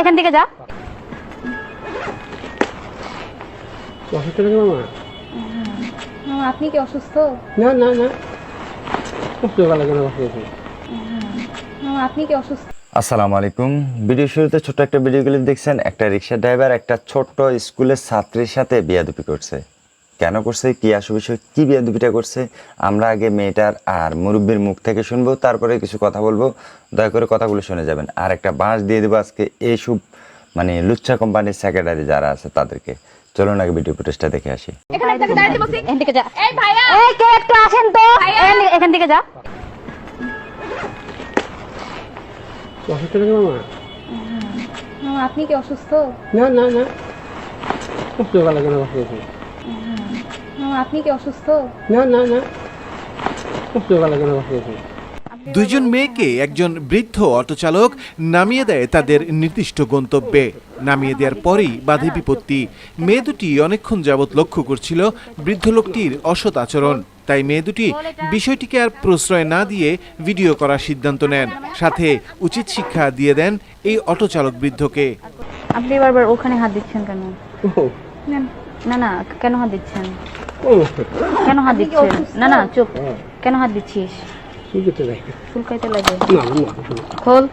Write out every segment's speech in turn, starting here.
এখান থেকে যা। অসুস্থ নাকি মামা? আপনি কি অসুস্থ? না না না। আপনি কি অসুস্থ? আসসালামু আলাইকুম। ভিডিও শুরুতে ছোট্ট একটা ভিডিও ক্লিপ দেখছেন। একটা রিক্সা ড্রাইভার একটা ছোট্ট স্কুলের ছাত্রীর সাথে বিয়াদুপি করছে। কেন করছে কি আসু বিষয় কি বিয়াদুপিটা করছে আমরা আগে মেয়েটার আর মুরব্বীর মুখ থেকে শুনব তারপরে কিছু কথা বলব। দয়া করে কথাগুলো শুনে যাবেন। আর একটা বাঁশ দিয়ে দেবো আজকে এইসব মানে লুচ্ছা কোম্পানির সেক্রেটারি যারা আছে তাদেরকে। চলুন আগে ভিডিও ফুটেজটা দেখে আসি। এখানে থেকে যা। এই ভাইয়া! এই কে একটু আসেন তো। এখান থেকে- যা। অসুস্থ নাকি মামা? মামা আপনি কি অসুস্থ? না না না। ভালো কেন অসুস্থ মামা আপনি কি অসুস্থ? না না না। অসুস্থ ভালো কেন অসুস্থ দুইজন মেয়েকে একজন বৃদ্ধ অটোচালক নামিয়ে দেয় তাদের নির্দিষ্ট গন্তব্যে। নামিয়ে দেওয়ার পরেই বাধে বিপত্তি। মেয়ে দুটি অনেকক্ষণ যাবৎ লক্ষ্য করছিল বৃদ্ধ লোকটির অসৎ আচরণ। তাই মেয়ে দুটি বিষয়টিকে আর প্রশ্রয় না দিয়ে ভিডিও করার সিদ্ধান্ত নেন। সাথে উচিত শিক্ষা দিয়ে দেন এই অটোচালক বৃদ্ধকে। আপনি বারবার ওখানে হাত দিচ্ছেন কেন? না না কেন হাত দিচ্ছেন? কেন হাত দিচ্ছেন? না না চুপ। কেন হাত দিচ্ছিস? কি করতে চুলকাইতে লাগে। না না না খোল।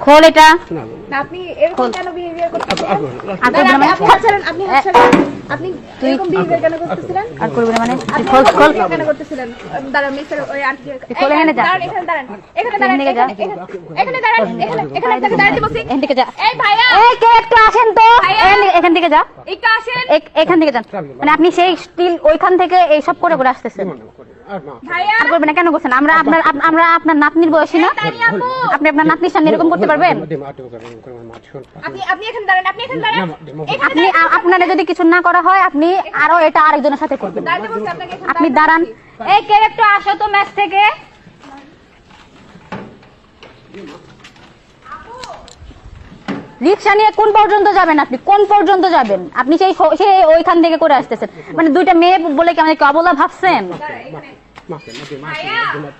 খোল এটা। না না, আপনি এরকম কেন বিহেভিয়ার করতেছিলেন? আর করবে না আপনি আপনি হাত ছাড়েন। আপনি এরকম বিহেভিয়ার কেন করতেছিলেন? আর করবে মানে? খোল খোল। কেন করতেছিলেন? দাঁড়ান মিস্টার ওই আন্টি খোল, এখানে যা। দাঁড়ান এখানে দাঁড়ান। এখানে দাঁড়ান এখানে যা। এখানে- এখানে দাঁড়ান এখানে এখানে থেকে দাঁড়াতে বসি। এখান থেকে যা। এই ভাইয়া! এই কে একটু আসেন তো। এখান থেকে- যা। একটু আসেন। এখান থেকে যান। মানে আপনি সেই স্টিল ওইখান থেকে এইসব করে করে আসতেছেন। আর মা ভাইয়া। আর করবেন না কেন করছেন? আমরা আপনার আমরা আপনার নাতনির বয়সী না? আপনি আপনার নাতনির সামনে এরকম করতে পারবেন? দেমা আটো করে করে মা শোন আপনি আপনি এখানে দাঁড়ান আপনি এখানে দাঁড়ান। এখানে আপনি আ- আপনারা যদি কিছু না করা হয় আপনি আরও এটা আরেকজনের সাথে করবেন। আপনি দাঁড়ান। এই কে একটু আসো তো ম্যাচ থেকে। রিক্সা নিয়ে কোন পর্যন্ত যাবেন আপনি? কোন পর্যন্ত যাবেন? আপনি সেই ওইখান থেকে করে আসতেছেন। মানে দুইটা মেয়ে বলে কি আমাকে অবলা ভাবছেন?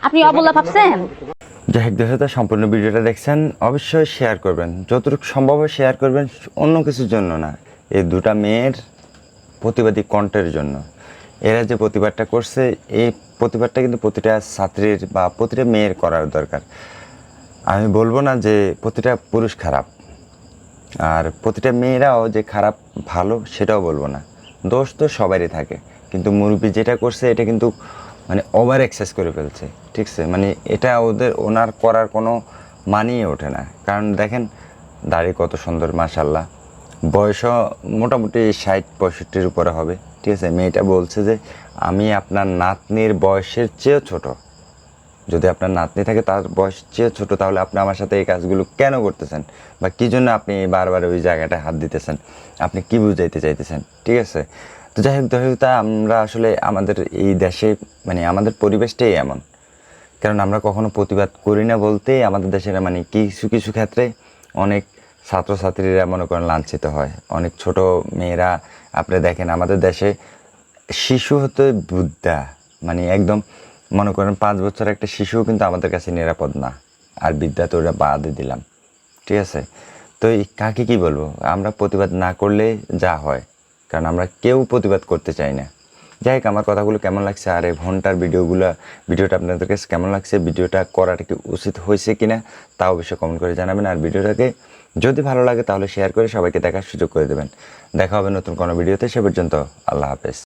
আপনি অবলা ভাবছেন? যাই হোক দর্শকরা সম্পূর্ণ ভিডিওটা দেখছেন, অবশ্যই শেয়ার করবেন। যতটুকু সম্ভব শেয়ার করবেন, অন্য কিছুর জন্য না। এই দুটা মেয়ের প্রতিবাদী কণ্ঠের জন্য। এরা যে প্রতিবাদটা করছে, এই প্রতিবাদটা কিন্তু প্রতিটা ছাত্রীর বা প্রতিটা মেয়ের করার দরকার। আমি বলব না যে প্রতিটা পুরুষ খারাপ। আর প্রতিটা মেয়েরাও যে খারাপ, ভালো, সেটাও বলব না। দোষ তো সবারই থাকে। কিন্তু মুরব্বী যেটা করছে, এটা কিন্তু মানে ওভার এক্সেস করে ফেলছে। ঠিক আছে? মানে এটা ওদের, ওনার করার কোনো মানিয়ে ওঠে না। কারণ দেখেন, দাড়ি কত সুন্দর মাশাল্লাহ বয়সও মোটামুটি ষাট, পঁয়ষট্টির উপরে হবে। ঠিক আছে? মেয়েটা বলছে যে, আমি আপনার নাতনির বয়সের চেয়েও ছোট। যদি আপনার নাতনি থাকে তার বয়স চেয়ে ছোট তাহলে আপনি আমার সাথে এই কাজগুলো কেন করতেছেন? বা কি জন্য আপনি বারবার ওই জায়গাটায় হাত দিতেছেন? আপনি কি বুঝাইতে চাইতেছেন? ঠিক আছে? তো যাই হোক যাই হোক, তা আমরা আসলে আমাদের এই দেশে মানে আমাদের পরিবেশটাই এমন। কারণ আমরা কখনো প্রতিবাদ করি না বলতে আমাদের দেশের মানে কিছু কিছু ক্ষেত্রে অনেক ছাত্রছাত্রীরা মনে করেন লাঞ্ছিত হয়। অনেক ছোট মেয়েরা আপনি দেখেন আমাদের দেশে শিশু হতে বুদ্ধা মানে একদম মনে করেন পাঁচ বছর একটা শিশুও কিন্তু আমাদের কাছে নিরাপদ না। আর বিদ্যা তো ওটা বাদে দিলাম। ঠিক আছে? তো এই কাকে কি বলব? আমরা প্রতিবাদ না করলে যা হয়। কারণ আমরা কেউ প্রতিবাদ করতে চাই না। যাই হোক, আমার কথাগুলো কেমন লাগছে? আর এই ঘণ্টার ভিডিওগুলো, ভিডিওটা আপনাদের কাছে কেমন লাগছে? ভিডিওটা করাটা কি উচিত হয়েছে কিনা, তা অবশ্যই কমেন্ট করে জানাবেন। আর ভিডিওটাকে যদি ভালো লাগে, তাহলে শেয়ার করে সবাইকে দেখার সুযোগ করে দেবেন। দেখা হবে নতুন কোনো ভিডিওতে। সে পর্যন্ত আল্লাহ হাফেজ।